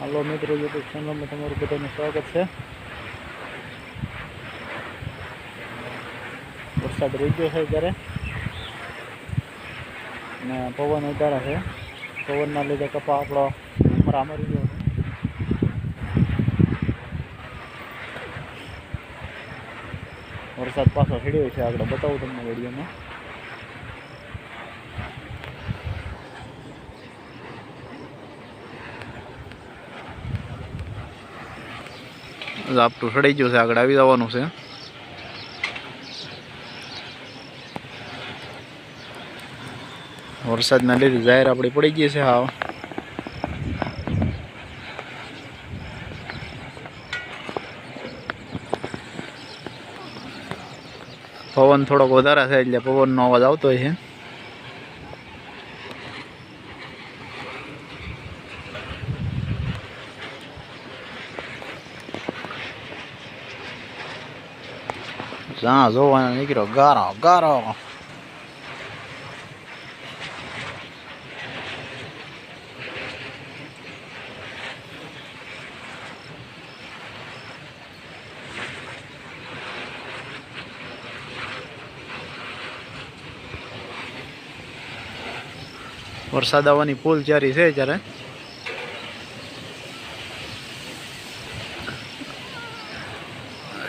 હાલો મિત્રો યુટ્યુબ ચેનલમાં તમારું બધાનું સ્વાગત છે. વરસાદ રહી ગયો છે અત્યારે ને પવન વધારે છે. પવનના લીધે કપા આપણો મરા મરી ગયો વરસાદ પાછો હેડ્યો છે આગળ. બતાવું તમને વિડીયોમાં. ઝાપટું સડી ગયું છે, આગળ આવી જવાનું છે. વરસાદના લીધે જાહેર આપણી પડી ગઈ છે હા પવન થોડોક વધારે છે એટલે પવનનો અવાજ આવતો હોય છે. જ્યાં જોવાનો નીકળ્યો ગારો ગારો વરસાદ આવવાની પુલ ચારી છે ત્યારે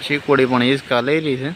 शेकोडी पण हीच का लय है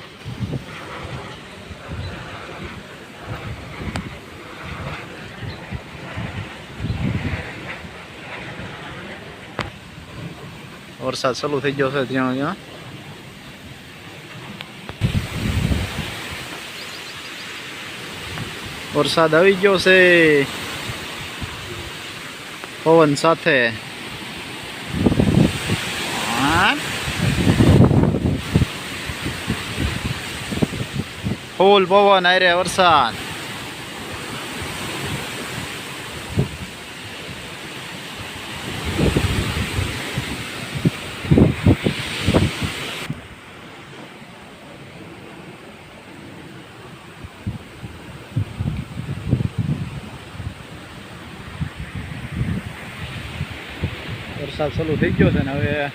વરસાદ ચાલુ થઈ ગયો છે ત્યાં ત્યાં. વરસાદ આવી ગયો છે. પવન સાથે. ફૂલ પવન આયરે વરસાદ. વરસાદ ચાલુ થઈ ગયો છે ને હવે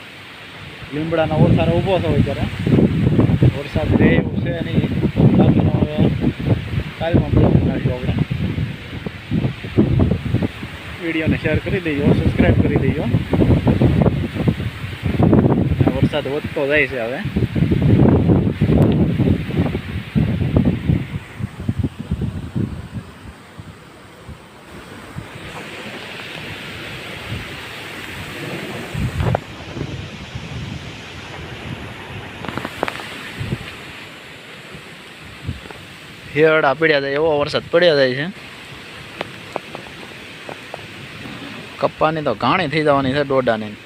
લીમડાનો વરસાદ ઊભો થયો ત્યારે વરસાદ રહે એવું છે નહીં હવે કાલમાં બ્લોક આપણે. વિડીયોને શેર કરી દઈએ સબસ્ક્રાઈબ કરી દઈએ વરસાદ વધતો જાય છે હવે. હિયરડા પડ્યા જાય એવો વરસાદ પડ્યા જાય છે. કપ્પાની તો ઘાણી થઈ જવાની છે દોડાની.